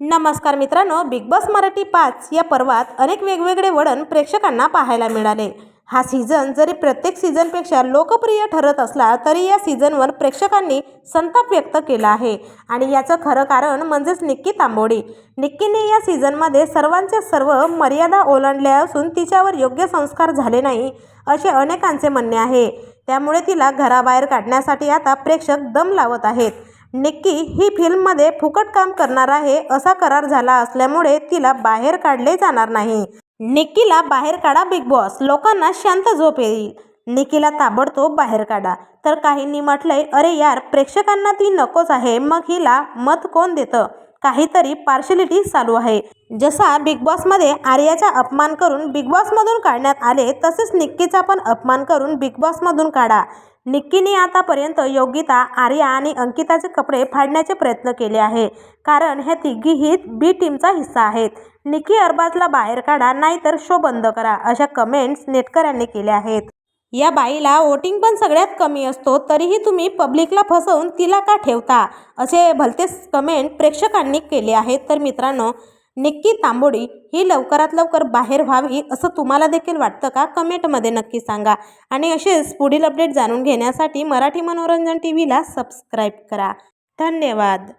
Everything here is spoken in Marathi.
नमस्कार मित्रांनो बिग बॉस मराठी पाच या पर्वात अनेक वेगवेगळे वळण प्रेक्षकांना पाहायला मिळाले. हा सीझन जरी प्रत्येक सीझनपेक्षा लोकप्रिय ठरत असला तरी या सीझनवर प्रेक्षकांनी संताप व्यक्त केला आहे. आणि याचं खरं कारण म्हणजेच निक्की तांबोडी. निक्कीने या सीझनमध्ये सर्वांचे सर्व मर्यादा ओलांडल्या असून तिच्यावर योग्य संस्कार झाले नाही असे अनेकांचे म्हणणे आहे. त्यामुळे तिला घराबाहेर काढण्यासाठी आता प्रेक्षक दम लावत आहेत. निक्की ही फिल्ममध्ये फुकट काम करणार आहे असा करार झाला असल्यामुळे तिला बाहेर काढले जाणार नाही. निक्कीला बाहेर काढा बिग बॉस. लोकांना शांत झोप येईल. निक्कीला ताबडतोब बाहेर काढा. तर काहींनी म्हटलंय अरे यार प्रेक्षकांना ती नकोच आहे. मग हिला मत कोण देतं? काहीतरी पार्शलिटी चालू आहे. जसा बिग बॉसमध्ये आर्याचा अपमान करून बिग बॉसमधून काढण्यात आले तसेच निक्कीचा पण अपमान करून बिग बॉसमधून काढा. निक्कीने आतापर्यंत योगिता आर्या आणि अंकिताचे कपडे फाडण्याचे प्रयत्न केले आहे कारण हे तिघीही बी टीमचा हिस्सा आहेत. निक्की अरबाजला बाहेर काढा नाहीतर शो बंद करा अशा कमेंट्स नेटकऱ्यांनी केल्या आहेत. या बाईला वोटिंग पण सगळ्यात कमी असतो तरीही तुम्ही पब्लिकला फसवून तिला का ठेवता? असे भलतेच कमेंट प्रेक्षकांनी केले आहेत. तर मित्रांनो निक्की तांबोडी ही लवकरात लवकर बाहेर व्हावी असं तुम्हाला देखील वाटतं का? कमेंटमध्ये नक्की सांगा. आणि असेच पुढील अपडेट जाणून घेण्यासाठी मराठी मनोरंजन टी व्हीला सबस्क्राईब करा. धन्यवाद.